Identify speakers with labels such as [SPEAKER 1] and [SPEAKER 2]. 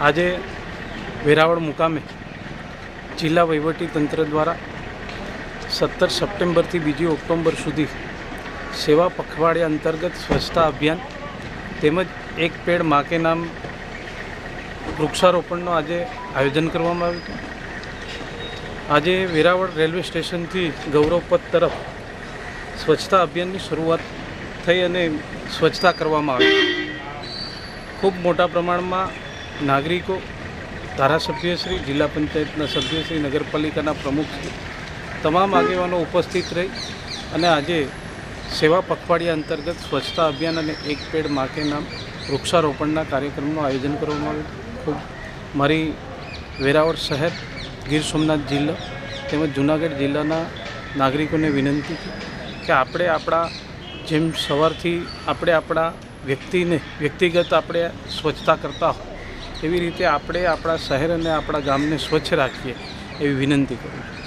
[SPEAKER 1] આજે વેરાવળ મુકામે જિલ્લા તંત્ર દ્વારા સત્તર સપ્ટેમ્બરથી બીજી ઓક્ટોબર સુધી સેવા પખવાડિયા અંતર્ગત સ્વચ્છતા અભિયાન તેમજ એક પેડ માકે નામ વૃક્ષારોપણનું આજે આયોજન કરવામાં આવ્યું હતું. આજે વેરાવળ રેલવે સ્ટેશનથી ગૌરવપથ તરફ સ્વચ્છતા અભિયાનની શરૂઆત થઈ અને સ્વચ્છતા કરવામાં આવી. ખૂબ મોટા પ્રમાણમાં નાગરિકો ધારાસભ્યશ્રી જિલ્લા પંચાયતના સભ્યશ્રી નગરપાલિકાના પ્રમુખશ્રી તમામ આગેવાનો ઉપસ્થિત રહી અને આજે સેવા પખવાડિયા અંતર્ગત સ્વચ્છતા અભિયાન અને એક પેડ માકે નામ વૃક્ષારોપણના કાર્યક્રમનું આયોજન કરવામાં આવ્યું ખૂબ મારી વેરાવળ શહેર, ગીર સોમનાથ જિલ્લો તેમજ જૂનાગઢ જિલ્લાના નાગરિકોને વિનંતી છે કે આપણે આપણા જેમ સવારથી આપણે આપણા વ્યક્તિને, વ્યક્તિગત આપણે સ્વચ્છતા કરતા હોય એવી રીતે આપણે આપણા શહેર અને આપણા ગામને સ્વચ્છ રાખીએ એવી વિનંતી કરું